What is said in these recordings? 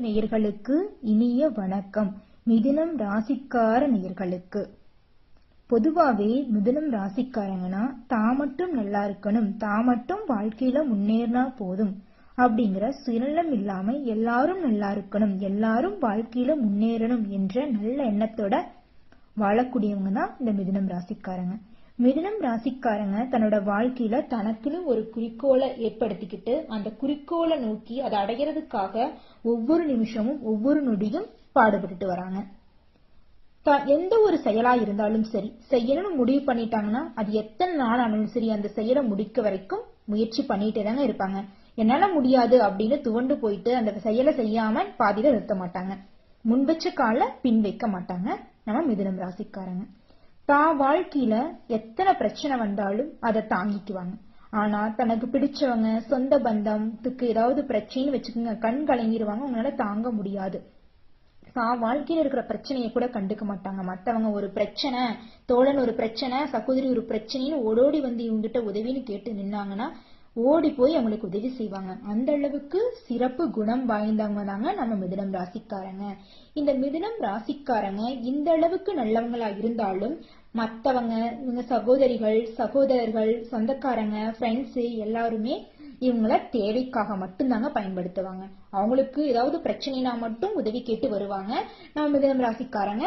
நேயர்களுக்கு இனிய வணக்கம். மிதுனம் ராசிக்கார நேயர்களுக்கு. பொதுவாவே மிதுனம் ராசிக்காரங்கன்னா தான் மட்டும் நல்லா இருக்கணும். தான் மட்டும் வாழ்க்கையில முன்னேறினா போதும். அப்படிங்கிற சுயநலம் இல்லாம எல்லாரும் நல்லா இருக்கணும். எல்லாரும் வாழ்க்கையில முன்னேறணும் என்ற நல்ல எண்ணத்தோட வாழக்கூடியவங்க தான் இந்த மிதுனம் ராசிக்காரங்க. மிதுனம் ராசிக்காரங்க தன்னோட வாழ்க்கையில தனக்குன்னு ஒரு குறிக்கோளை ஏற்படுத்திக்கிட்டு அந்த குறிக்கோளை நோக்கி அதை அடைகிறதுக்காக ஒவ்வொரு நிமிஷமும் ஒவ்வொரு நொடியும் பாடுபட்டுட்டு வராங்க. எந்த ஒரு செயலா இருந்தாலும் சரி செய்யணும்னு முடிவு பண்ணிட்டாங்கன்னா அது எத்தனை நாள் ஆனாலும் சரி அந்த செயலை முடிக்க வரைக்கும் முயற்சி பண்ணிட்டே தாங்க இருப்பாங்க. என்னால முடியாது அப்படின்னு துவண்டு போயிட்டு அந்த செயலை செய்யாம பாதியில நிறுத்த மாட்டாங்க. முன் வச்ச கால பின் வைக்க மாட்டாங்க. நம்ம மிதுனம் ராசிக்காரங்க. தான் வாழ்க்கையில எத்தனை பிரச்சனை வந்தாலும் அதை தாங்கிக்குவாங்க. ஆனா தனக்கு பிடிச்சவங்க சொந்த பந்தத்துக்கு ஏதாவது பிரச்சனைன்னு வச்சுக்கோங்க கண் கலங்கிடுவாங்க உங்களால தாங்க முடியாது. தான் வாழ்க்கையில இருக்கிற பிரச்சனையை கூட கண்டுக்க மாட்டாங்க. மத்தவங்க ஒரு பிரச்சனை தோழன் ஒரு பிரச்சனை சகோதரி ஒரு பிரச்சனைன்னு ஓடோடி வந்து இவங்ககிட்ட உதவின்னு கேட்டு நின்னாங்கன்னா ஓடி போய் அவங்களுக்கு உதவி செய்வாங்க. அந்த அளவுக்கு சிறப்பு குணம் வாய்ந்தவங்க தாங்க நம்ம மிதுனம் ராசிக்காரங்க. இந்த மிதுனம் ராசிக்காரங்க இந்த அளவுக்கு நல்லவங்களா இருந்தாலும் மற்றவங்க இவங்க சகோதரிகள் சகோதரர்கள் சொந்தக்காரங்க ஃப்ரெண்ட்ஸ் எல்லாருமே இவங்கள தேவைக்காக மட்டும்தாங்க பயன்படுத்துவாங்க. அவங்களுக்கு ஏதாவது பிரச்சனைனா மட்டும் உதவி கேட்டு வருவாங்க. நம்ம மிதனம் ராசிக்காரங்க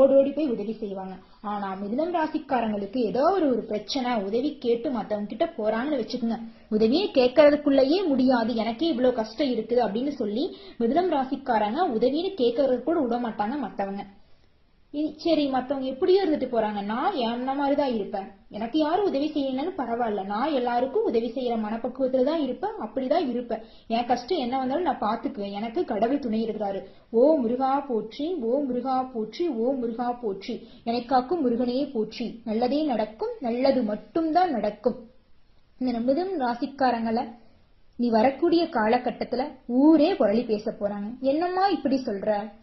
ஓடி ஓடி போய் உதவி செய்வாங்க. ஆனா மிதனம் ராசிக்காரங்களுக்கு ஏதோ ஒரு ஒரு பிரச்சனை உதவி கேட்டு மத்தவங்க கிட்ட போறாங்கன்னு வச்சுக்கோங்க. உதவியே கேட்கறதுக்குள்ளேயே முடியாது. எனக்கே இவ்வளவு கஷ்டம் இருக்குது அப்படின்னு சொல்லி மிதனம் ராசிக்காரங்க உதவின்னு கேட்கறதுக்கு கூட விட மாட்டாங்க மத்தவங்க. சரி மத்தவங்க எப்படியோ இருந்துட்டு போறாங்க? நான் என்ன மாதிரிதான் இருப்பேன். எனக்கு யாரும் உதவி செய்யலன்னு பரவாயில்ல. நான் எல்லாருக்கும் உதவி செய்யற மனப்பக்குவத்துல தான் இருப்பேன். அப்படிதான் இருப்பேன். என் கஷ்டம் என்ன வந்தாலும் நான் பாத்துக்குவேன் எனக்கு கடவுள் துணை இருக்கிறாரு. ஓ முருகா போற்றி ஓ முருகா போற்றி ஓ முருகா போற்றி. எனக்காக்கும் முருகனையே போற்றி. நல்லதே நடக்கும் நல்லது மட்டும்தான் நடக்கும். இந்த நம்பதும் ராசிக்காரங்களை நீ வரக்கூடிய காலகட்டத்துல ஊரே புரளி பேச போறாங்க. என்னம்மா இப்படி சொல்ற?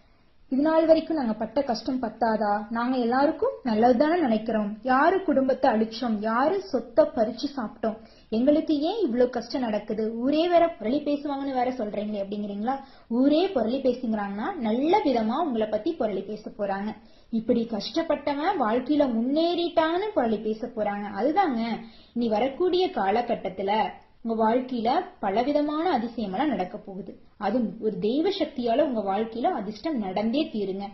இது நாள் வரைக்கும் நாங்க பட்ட கஷ்டம் பத்தாதா? நாங்க எல்லாருக்கும் நல்லதுதானே நினைக்கிறோம். யாரு குடும்பத்தை அழிச்சோம்? யாரு சொத்தை பறிச்சு சாப்பிட்டோம்? எங்களுக்கு ஏன் இவ்வளவு கஷ்டம் நடக்குது? ஊரே வேற புரளி பேசுவாங்கன்னு வேற சொல்றீங்களே அப்படிங்கிறீங்களா? ஊரே புரளி பேசுங்கிறாங்கன்னா நல்ல விதமா உங்களை பத்தி புரளி பேச போறாங்க. இப்படி கஷ்டப்பட்டவன் வாழ்க்கையில முன்னேறிட்டாங்கன்னு புரளி பேச போறாங்க. அதுதாங்க இனி வரக்கூடிய காலகட்டத்துல உங்க வாழ்க்கையில பலவிதமான அதிசயமெல்லாம் நடக்க போகுது. அதுவும் ஒரு தெய்வ சக்தியால உங்க வாழ்க்கையில அதிர்ஷ்டம் நடந்தே தீருங்க.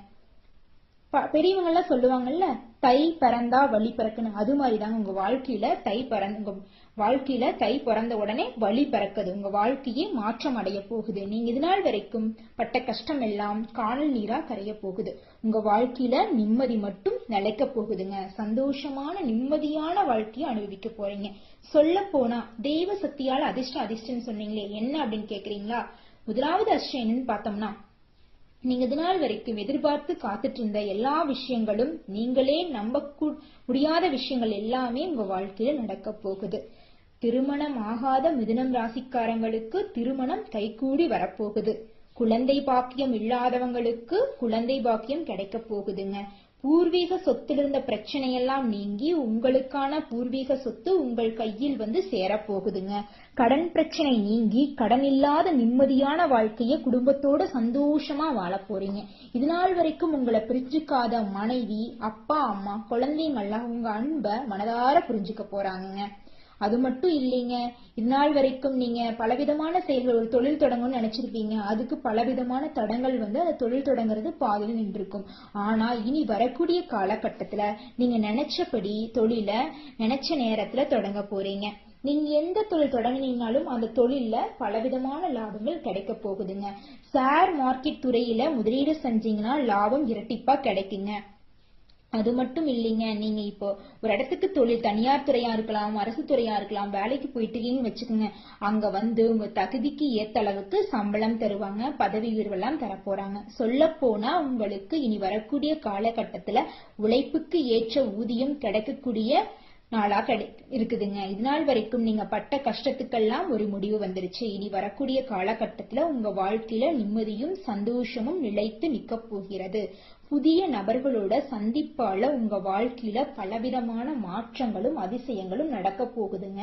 பெரியவங்க எல்லாம் சொல்லுவாங்கல்ல தை பிறந்தா வழி பிறக்குன்னு. அது மாதிரிதாங்க உங்க வாழ்க்கையில தை பிறந்த உங்க வாழ்க்கையில தை பிறந்த உடனே வழி பிறக்குது. உங்க வாழ்க்கையே மாற்றம் அடைய போகுது. நீங்க இது நாள் வரைக்கும் பட்ட கஷ்டம் எல்லாம் காணல் நீரா கரைய போகுது. உங்க வாழ்க்கையில நிம்மதி மட்டும் நிலைக்க போகுதுங்க. சந்தோஷமான நிம்மதியான வாழ்க்கையை அனுபவிக்க போறீங்க. சொல்ல போனா தெய்வ சக்தியால அதிர்ஷ்டம் அதிர்ஷ்டம் சொன்னீங்களே என்ன அப்படின்னு கேக்குறீங்களா? முதலாவது அதிர்ஷ்டம் என்னன்னு பார்த்தோம்னா நீங்க இதனால் வரைக்கும் எதிர்பார்த்து காத்துட்டு இருந்த எல்லா விஷயங்களும் நீங்களே நம்ப முடியாத விஷயங்கள் எல்லாமே உங்க வாழ்க்கையில நடக்க போகுது. திருமணம் ஆகாத மிதுனம் ராசிக்காரங்களுக்கு திருமணம் கைகூடி வரப்போகுது. குழந்தை பாக்கியம் இல்லாதவங்களுக்கு குழந்தை பாக்கியம் கிடைக்க போகுதுங்க. பூர்வீக சொத்துல இருந்த பிரச்சனையெல்லாம் நீங்கி உங்களுக்கான பூர்வீக சொத்து உங்கள் கையில் வந்து சேரப்போகுதுங்க. கடன் பிரச்சனை நீங்கி கடன் இல்லாத நிம்மதியான வாழ்க்கைய குடும்பத்தோட சந்தோஷமா வாழ போறீங்க. இது நாள் வரைக்கும் உங்களை பிரிஞ்சுக்காத மனைவி அப்பா அம்மா குழந்தைங்கள்லாம் உங்க அன்பை மனதார புரிஞ்சுக்க போறாங்க அது மட்டும் இல்லைங்க. இந்நாள் வரைக்கும் நீங்க பலவிதமான செயல்கள் ஒரு தொழில் தொடங்கணும்னு நினைச்சிருப்பீங்க அதுக்கு பலவிதமான தடங்கள் வந்து அந்த தொழில் தொடங்குறது பாதையில் நின்று இருக்கும் ஆனா இனி வரக்கூடிய காலகட்டத்துல நீங்க நினைச்சபடி தொழில நினைச்ச நேரத்துல தொடங்க போறீங்க. நீங்க எந்த தொழில் தொடங்கினீங்கனாலும் அந்த தொழில்ல பலவிதமான லாபங்கள் கிடைக்க போகுதுங்க. ஷேர் மார்க்கெட் துறையில முதலீடு செஞ்சீங்கன்னா லாபம் இரட்டிப்பா கிடைக்குங்க. அது மட்டும் இல்லைங்க. நீங்க இப்போ ஒரு இடத்துக்கு தொழில் தனியார் துறையா இருக்கலாம் அரசு துறையா இருக்கலாம் வேலைக்கு போயிட்டு வச்சுக்கோங்க. அங்க வந்து உங்க தகுதிக்கு ஏத்த அளவுக்கு சம்பளம் தருவாங்க பதவி உயர்வெல்லாம் தரப்போறாங்க. சொல்ல போனா உங்களுக்கு இனி வரக்கூடிய காலகட்டத்துல உழைப்புக்கு ஏற்ற ஊதியம் கிடைக்கக்கூடிய நாளா கிடை இருக்குதுங்க. இது நாள் வரைக்கும் நீங்க பட்ட கஷ்டத்துக்கெல்லாம் ஒரு முடிவு வந்துருச்சு. இனி வரக்கூடிய காலகட்டத்துல உங்க வாழ்க்கையில நிம்மதியும் சந்தோஷமும் நிலைத்து நிக்க போகிறது. புதிய நபர்களோட சந்திப்பால உங்க வாழ்க்கையில பலவிதமான மாற்றங்களும் அதிசயங்களும் நடக்க போகுதுங்க.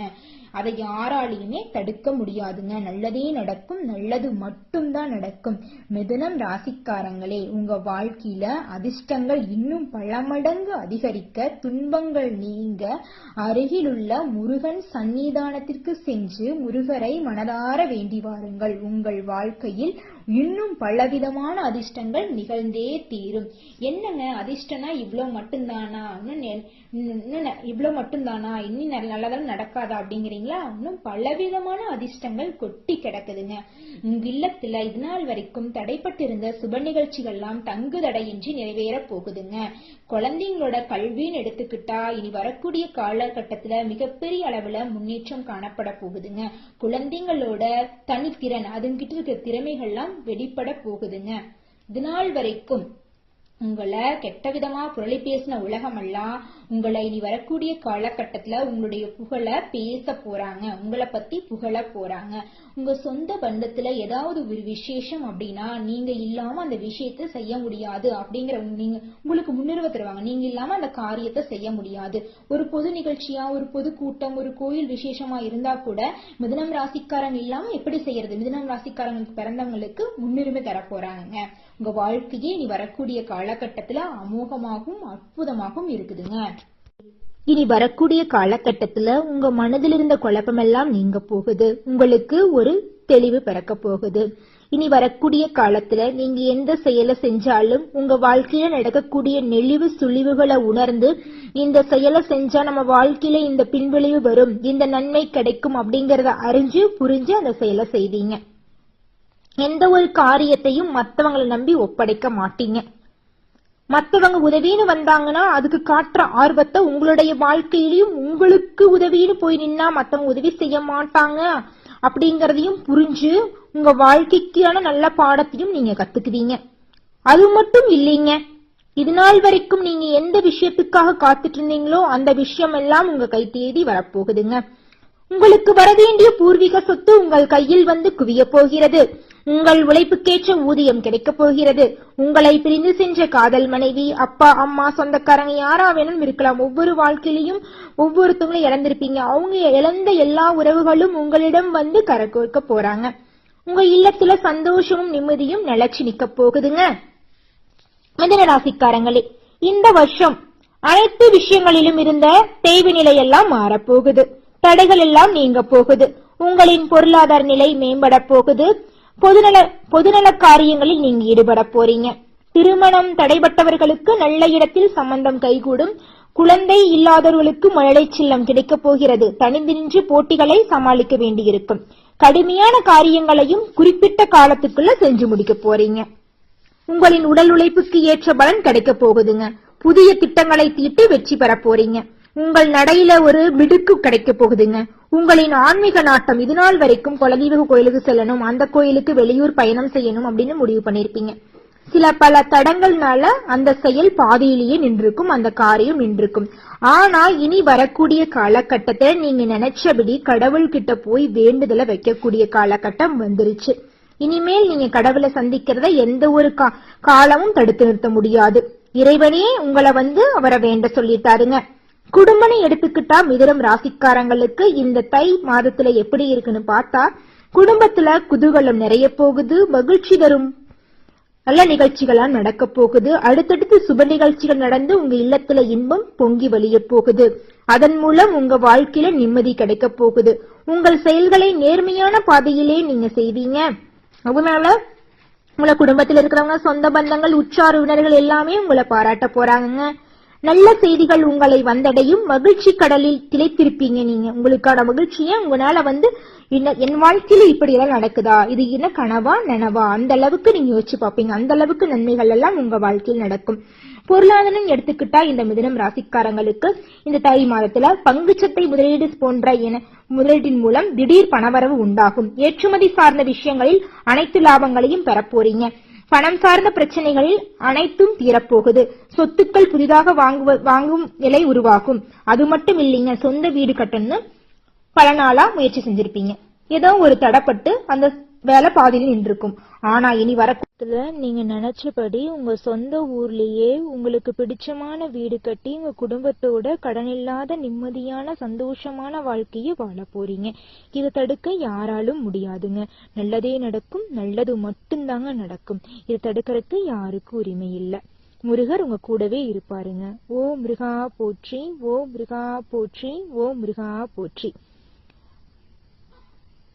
அதை யாராலையுமே தடுக்க முடியாதுங்க. நல்லதே நடக்கும் நல்லது மட்டும்தான் நடக்கும். மிதுனம் ராசிக்காரங்களே உங்க வாழ்க்கையில அதிர்ஷ்டங்கள் இன்னும் பல மடங்கு அதிகரிக்க துன்பங்கள் நீங்க அருகிலுள்ள முருகன் சந்நிதானத்திற்கு சென்று முருகரை மனதார வேண்டி வாருங்கள். உங்கள் வாழ்க்கையில் இன்னும் பலவிதமான அதிர்ஷ்டங்கள் நிகழ்ந்தே தீரும். என்னங்க அதிர்ஷ்டனா இவ்வளோ மட்டும்தானா? இன்னும் நெ- இன்னும் மட்டும்தானா? இன்னும் நல்லதெல்லாம் நடக்காதா அப்படிங்கிறீங்களா? இன்னும் பலவிதமான அதிர்ஷ்டங்கள் கொட்டி கிடக்குதுங்க. உங்க இல்லத்துல இது நாள் வரைக்கும் தடைப்பட்டிருந்த சுப நிகழ்ச்சிகள்லாம் தங்கு தடையின்றி நிறைவேற போகுதுங்க. குழந்தைங்களோட கல்வின்னு எடுத்துக்கிட்டா இனி வரக்கூடிய காலகட்டத்துல மிகப்பெரிய அளவுல முன்னேற்றம் காணப்பட போகுதுங்க. குழந்தைங்களோட தனித்திறன் அதுங்கிட்ட இருக்க திறமைகள்லாம் வெளிப்பட போகுதுங்க. இது நாள் வரைக்கும் உங்களை கெட்ட விதமா புரளி பேசின உலகமெல்லாம் உங்களை இனி வரக்கூடிய காலகட்டத்துல உங்களுடைய புகழ பேச போறாங்க. உங்களை பத்தி புகழ போறாங்க. உங்க சொந்த பந்தத்துல ஏதாவது ஒரு விசேஷம் அப்படின்னா நீங்க இல்லாம அந்த விஷயத்தை செய்ய முடியாது அப்படிங்கிற நீங்க உங்களுக்கு முன்னுரிமை தருவாங்க. நீங்க இல்லாம அந்த காரியத்தை செய்ய முடியாது. ஒரு பொது நிகழ்ச்சியா ஒரு பொது கூட்டம் ஒரு கோயில் விசேஷமா இருந்தா கூட மிதனம் ராசிக்காரங்க இல்லாம எப்படி செய்யறது? மிதனம் ராசிக்காரங்களுக்கு பிறந்தவங்களுக்கு முன்னுரிமை தர போறாங்க உங்க வாழ்க்கையே இனி வரக்கூடிய காலகட்டத்துல அமோகமாகவும் அற்புதமாகவும் இருக்குதுங்க. இனி வரக்கூடிய காலகட்டத்துல உங்க மனதில் இருந்த குழப்பமெல்லாம் நீங்க போகுது. உங்களுக்கு ஒரு தெளிவு பிறக்க போகுது. இனி வரக்கூடிய காலத்துல நீங்க எந்த செயலை செஞ்சாலும் உங்க வாழ்க்கையில நடக்கக்கூடிய நெளிவு சுழிவுகளை உணர்ந்து இந்த செயலை செஞ்சா நம்ம வாழ்க்கையில இந்த பின்விளைவு வரும் இந்த நன்மை கிடைக்கும் அப்படிங்கறத அறிஞ்சு புரிஞ்சு அந்த செயலை செய்வீங்க. எந்த ஒரு காரியத்தையும் மத்தவங்களை நம்பி ஒப்படைக்க மாட்டீங்க. மத்தவங்க உதவின்னு வந்தாங்கன்னா அதுக்கு காட்டுற ஆர்வத்தை உங்களுடைய வாழ்க்கையிலையும் உங்களுக்கு உதவின்னு போய் நின்னா மத்தவங்க உதவி செய்ய மாட்டாங்க அப்படிங்கறதையும் புரிஞ்சு உங்க வாழ்க்கைக்கான நல்ல பாடத்தையும் நீங்க கத்துக்குவீங்க. அது மட்டும் இல்லைங்க. இது நாள் வரைக்கும் நீங்க எந்த விஷயத்துக்காக காத்துட்டு இருந்தீங்களோ அந்த விஷயம் எல்லாம் உங்க கை தேடி வரப்போகுதுங்க. உங்களுக்கு வரவேண்டிய பூர்வீக சொத்து உங்கள் கையில் வந்து குவியப் போகிறது. உங்கள் உழைப்புக்கேற்ற ஊதியம் கிடைக்கப் போகிறது. உங்களை பிரிந்து சென்ற காதல் மனைவி அப்பா அம்மா சொந்தக்காரங்க யாரா வேணும் இருக்கலாம். ஒவ்வொரு வாழ்க்கையிலையும் ஒவ்வொருத்தவங்களும் இழந்திருப்பீங்க. அவங்க இழந்த எல்லா உறவுகளும் உங்களிடம் வந்து கரகோர்க்க போறாங்க. உங்க இல்லத்துல சந்தோஷமும் நிம்மதியும் நிலைச்சு நிக்க போகுதுங்க. மிதன ராசிக்காரங்களே இந்த வருஷம் அனைத்து விஷயங்களிலும் இருந்த தேவை நிலை எல்லாம் மாறப்போகுது தடைகள் எல்லாம் நீங்க போகுது. உங்களின் பொருளாதார நிலை மேம்பட போகுது. பொதுநல பொதுநல காரியங்களில் நீங்க ஈடுபட போறீங்க. திருமணம் தடைபட்டவர்களுக்கு நல்ல இடத்தில் சம்பந்தம் கைகூடும். குழந்தை இல்லாதவர்களுக்கு மழலை சில்லம் கிடைக்கப் போகிறது. தனிந்து நின்று போட்டிகளை சமாளிக்க வேண்டியிருக்கும். கடுமையான காரியங்களையும் குறிப்பிட்ட காலத்துக்குள்ள செஞ்சு முடிக்க போறீங்க. உங்களின் உடல் உழைப்புக்கு ஏற்ற பலன் கிடைக்க போகுதுங்க. புதிய திட்டங்களை தீட்டி வெற்றி பெற போறீங்க. உங்கள் நடையில ஒரு மிடுக்கு கிடைக்க போகுதுங்க. உங்களின் ஆன்மீக நாட்டம் இது நாள் வரைக்கும் குலதெய்வ கோயிலுக்கு செல்லணும் அந்த கோயிலுக்கு வெளியூர் பயணம் செய்யணும் அப்படின்னு முடிவு பண்ணிருப்பீங்க. சில பல தடங்கள்னால அந்த செயல் பாதியிலேயே நின்றிருக்கும் அந்த காரியம் நின்றிருக்கும். ஆனா இனி வரக்கூடிய காலகட்டத்தை நீங்க நினைச்சபடி கடவுள் கிட்ட போய் வேண்டுதலை வைக்கக்கூடிய காலகட்டம் வந்துருச்சு. இனிமேல் நீங்க கடவுளை சந்திக்கிறத எந்த ஒரு கா- காலமும் தடுத்து நிறுத்த முடியாது. இறைவனே உங்களை வந்து அவரை வேண்ட சொல்லிட்டாருங்க. குடும்பனை எடுத்துக்கிட்டா மிதுரம் ராசிக்காரங்களுக்கு இந்த தை மாதத்துல எப்படி இருக்குன்னு பார்த்தா குடும்பத்துல குதூகலம் நிறைய போகுது மகிழ்ச்சி தரும். நல்ல நிகழ்ச்சிகளா நடக்க போகுது. அடுத்தடுத்து சுப நிகழ்ச்சிகள் நடந்து உங்க இல்லத்துல இன்பம் பொங்கி வழிய போகுது. அதன் மூலம் உங்க வாழ்க்கையில நிம்மதி கிடைக்க போகுது. உங்கள் செயல்களை நேர்மையான பாதையிலே நீங்க செய்வீங்க. அதனால உங்களை குடும்பத்தில் இருக்கிறவங்க சொந்த பந்தங்கள் உற்றார் உறவினர்கள் எல்லாமே உங்களை பாராட்ட போறாங்க நல்ல செய்திகள் உங்களை வந்தடையும். மகிழ்ச்சி கடலில் திளைத்திருப்பீங்க நீங்க. உங்களுக்கான மகிழ்ச்சியை உங்களால வந்து என்ன என் வாழ்க்கையில இப்படி எல்லாம் நடக்குதா? இது என்ன கனவா நனவா? அந்த அளவுக்கு நீங்க யோசிச்சு பார்ப்பீங்க. அந்த அளவுக்கு நன்மைகள் எல்லாம் உங்க வாழ்க்கையில் நடக்கும். பொருளாதாரம் எடுத்துக்கிட்டா இந்த மிதனம் ராசிக்காரங்களுக்கு இந்த தை மாதத்துல பங்குச்சத்தை முதலீடு போன்ற என முதலீட்டின் மூலம் திடீர் பணவரவு உண்டாகும். ஏற்றுமதி சார்ந்த விஷயங்களில் அனைத்து லாபங்களையும் பெறப்போறீங்க. பணம் சார்ந்த பிரச்சனைகளில் அனைத்தும் தீரப்போகுது. சொத்துக்கள் புதிதாக வாங்குவ வாங்கும் நிலை உருவாகும். அது மட்டும் இல்லைங்க சொந்த வீடு கட்டணும்னு பல நாளா முயற்சி செஞ்சிருப்பீங்க. ஏதோ ஒரு தடப்பட்டு அந்த வேலை பாதியில் நின்றுக்கும் ஆனா இனி வரத்துல நீங்க நினைச்சபடி உங்க சொந்த ஊர்லயே உங்களுக்கு பிடிச்சமான வீடு கட்டி உங்க குடும்பத்தோட கடனில்லாத நிம்மதியான சந்தோஷமான வாழ்க்கையை வாழ போறீங்க. இதை தடுக்க யாராலும் முடியாதுங்க. நல்லதே நடக்கும் நல்லது மட்டும்தாங்க நடக்கும். இதை தடுக்கிறதுக்கு யாருக்கும் உரிமை இல்ல. முருகர் உங்க கூடவே இருப்பாருங்க. ஓ மிருகா போற்றி ஓ மிருகா போற்றி ஓ மிருகா போற்றி.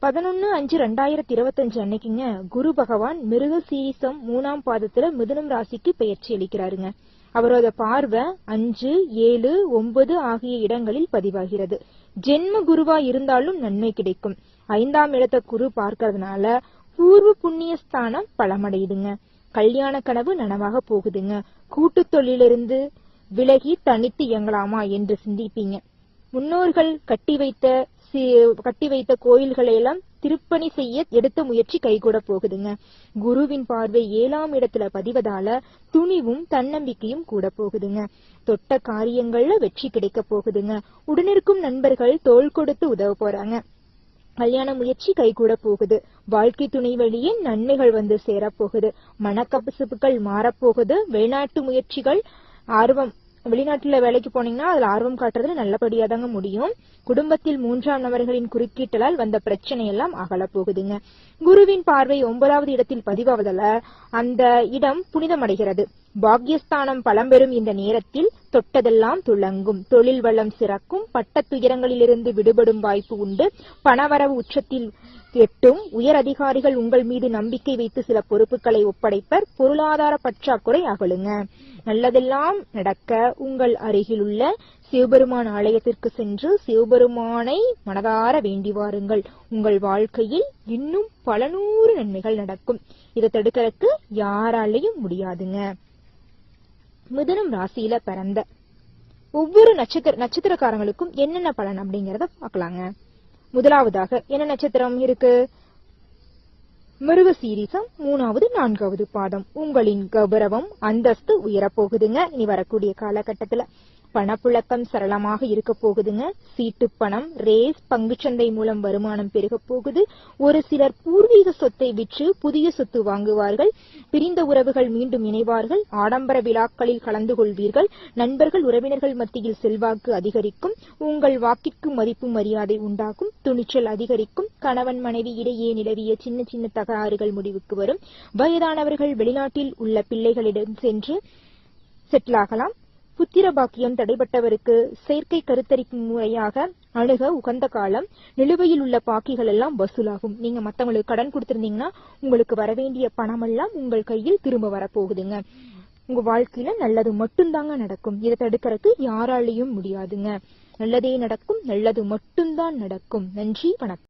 பதினொன்னு அஞ்சு ரெண்டாயிரத்தி இருபத்தஞ்சு அன்னைக்குங்க குரு பகவான் மிருக சீரிசம் மூணாம் பாதத்துல மிதுனம் ராசிக்கு பெயர்ச்சி அளிக்கிறாருங்க. அவரோட பார்வை அஞ்சு ஏழு ஒன்பது ஆகிய இடங்களில் பதிவாகிறது. ஜென்ம குருவா இருந்தாலும் நன்மை கிடைக்கும். ஐந்தாம் இடத்த குரு பார்க்கறதுனால பூர்வ புண்ணிய ஸ்தானம் பலமடையுதுங்க. கல்யாண கனவு நனவாக போகுதுங்க. கூட்டு தொழிலிருந்து விலகி தனித்து இயங்கலாமா என்று சிந்திப்பீங்க. முன்னோர்கள் கட்டி வைத்த கட்டி வைத்த கோயில்களை எல்லாம் திருப்பணி செய்ய எடுத்த முயற்சி கைகூட போகுதுங்க. குருவின் பார்வை ஏழாம் இடத்துல பதிவதால துணிவும் தன்னம்பிக்கையும் கூட போகுதுங்க. தொட்ட காரியங்கள்ல வெற்றி கிடைக்க போகுதுங்க. உடனிருக்கும் நண்பர்கள் தோள் கொடுத்து உதவ போறாங்க. கல்யாண முயற்சி கைகூட போகுது. வாழ்க்கை துணை வழியே நன்மைகள் வந்து சேரப்போகுது மனக்கபசுப்புகள் மாறப்போகுது வெளிநாட்டு முயற்சிகள் ஆர்வம் வெளிநாட்டில் வேலைக்கு போனீங்கன்னா அதில் ஆர்வம் காட்டுறது நல்லபடியாக தாங்க முடியும். குடும்பத்தில் மூன்றாம் நபர்களின் குறுக்கீட்டலால் வந்த பிரச்சனை எல்லாம் அகல போகுதுங்க குருவின் பார்வை ஒன்பதாவது இடத்தில் பதிவாவதால அந்த இடம் புனிதமடைகிறது. பாக்யஸ்தானம் பலம்பெறும் இந்த நேரத்தில் தொட்டதெல்லாம் துளங்கும். தொழில் வளம் சிறக்கும். பட்ட துயரங்களிலிருந்து விடுபடும் வாய்ப்பு உண்டு. பணவரவு உச்சத்தில் எட்டும் உயர் அதிகாரிகள் உங்கள் மீது நம்பிக்கை வைத்து சில பொறுப்புகளை ஒப்படைப்பர் பொருளாதார பற்றாக்குறை அகலுங்க. நல்லதெல்லாம் நடக்க உங்கள் அருகிலுள்ள சிவபெருமான் ஆலயத்திற்கு சென்று சிவபெருமானை மனதார வேண்டி வாருங்கள். உங்கள் வாழ்க்கையில் இன்னும் பல நூறு நன்மைகள் நடக்கும். இதை தடுக்கிறதுக்கு யாராலையும் முடியாதுங்க. மிதுனம் ராசியில பிறந்த. ஒவ்வொரு நட்சத்திர நட்சத்திரக்காரங்களுக்கும் என்னென்ன பலன் அப்படிங்கறத பார்க்கலாங்க. முதலாவதாக என்ன நட்சத்திரம் இருக்கு? மிருக சீரிசம் மூணாவது நான்காவது பாதம். உங்களின் கௌரவம் அந்தஸ்து உயரப்போகுதுங்க. இனி வரக்கூடிய காலகட்டத்துல பணப்புழக்கம் சரளமாக இருக்க போகுதுங்க. சீட்டு பணம் ரேஸ் பங்குச்சந்தை மூலம் வருமானம் பெருக போகுது. ஒரு சிலர் பூர்வீக சொத்தை விற்று புதிய சொத்து வாங்குவார்கள். பிரிந்த உறவுகள் மீண்டும் இணைவார்கள். ஆடம்பர விழாக்களில் கலந்து கொள்வீர்கள். நண்பர்கள் உறவினர்கள் மத்தியில் செல்வாக்கு அதிகரிக்கும். உங்கள் வாக்கிற்கு மதிப்பு மரியாதை உண்டாகும். துணிச்சல் அதிகரிக்கும். கணவன் மனைவி இடையே நிலவிய சின்ன சின்ன தகராறுகள் முடிவுக்கு வரும். வயதானவர்கள் வெளிநாட்டில் உள்ள பிள்ளைகளிடம் சென்று செட்டில் ஆகலாம். புத்திர பாக்கியம் தடைபட்டவருக்கு செயற்கை கருத்தரிப்பு முறையாக அணுக உகந்த காலம் நிலுவையில் உள்ள பாக்கிகள் எல்லாம் வசூலாகும். நீங்க மத்தவங்களுக்கு கடன் கொடுத்திருந்தீங்கன்னா உங்களுக்கு வரவேண்டிய பணம் எல்லாம் உங்கள் கையில் திரும்ப வரப்போகுதுங்க. உங்க வாழ்க்கையில நல்லது மட்டும்தாங்க நடக்கும். இதை தடுக்கிறதுக்கு யாராலையும் முடியாதுங்க. நல்லதே நடக்கும் நல்லது மட்டும்தான் நடக்கும். நன்றி வணக்கம்.